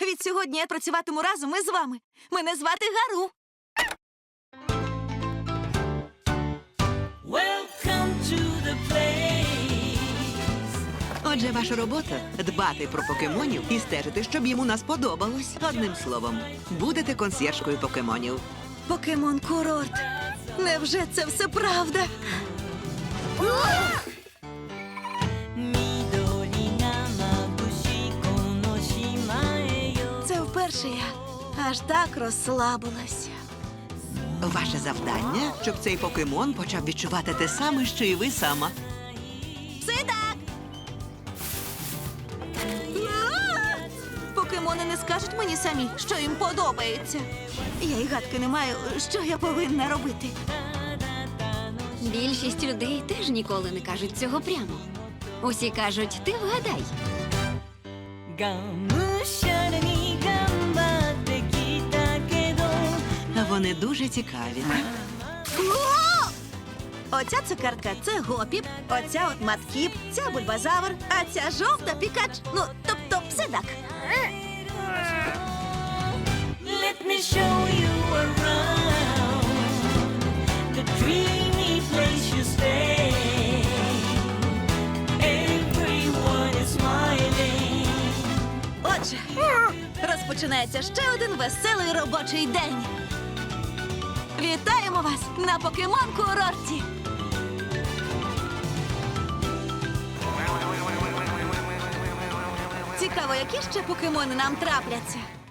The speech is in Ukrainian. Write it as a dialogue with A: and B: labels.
A: Відсьогодні я працюватиму разом із вами. Мене звати Гару.
B: Отже, ваша робота дбати про покемонів і стежити, щоб їм у нас подобалось. Одним словом, будете консьєржкою покемонів.
A: Покемон курорт. Невже це все правда? Вперше я аж так розслабилася.
B: Ваше завдання, щоб цей покемон почав відчувати те саме, що і ви сама.
A: Сидак! Покемони не скажуть мені самі, що їм подобається. Я й гадки не маю, що я повинна робити.
C: Більшість людей теж ніколи не кажуть цього прямо. Усі кажуть, ти вгадай.
B: Вони дуже цікаві.
A: О! Оця цукерка це гопіп, оця от маткіп, ця бульбазавр, а ця жовта пікач. Ну, тобто псидак.
D: Let me show you around the dreamy place you stay. Everyone is smiling.
A: Отже, розпочинається ще один веселий робочий день. Вітаємо вас на покемон курорті. Цікаво, які ще покемони нам трапляться.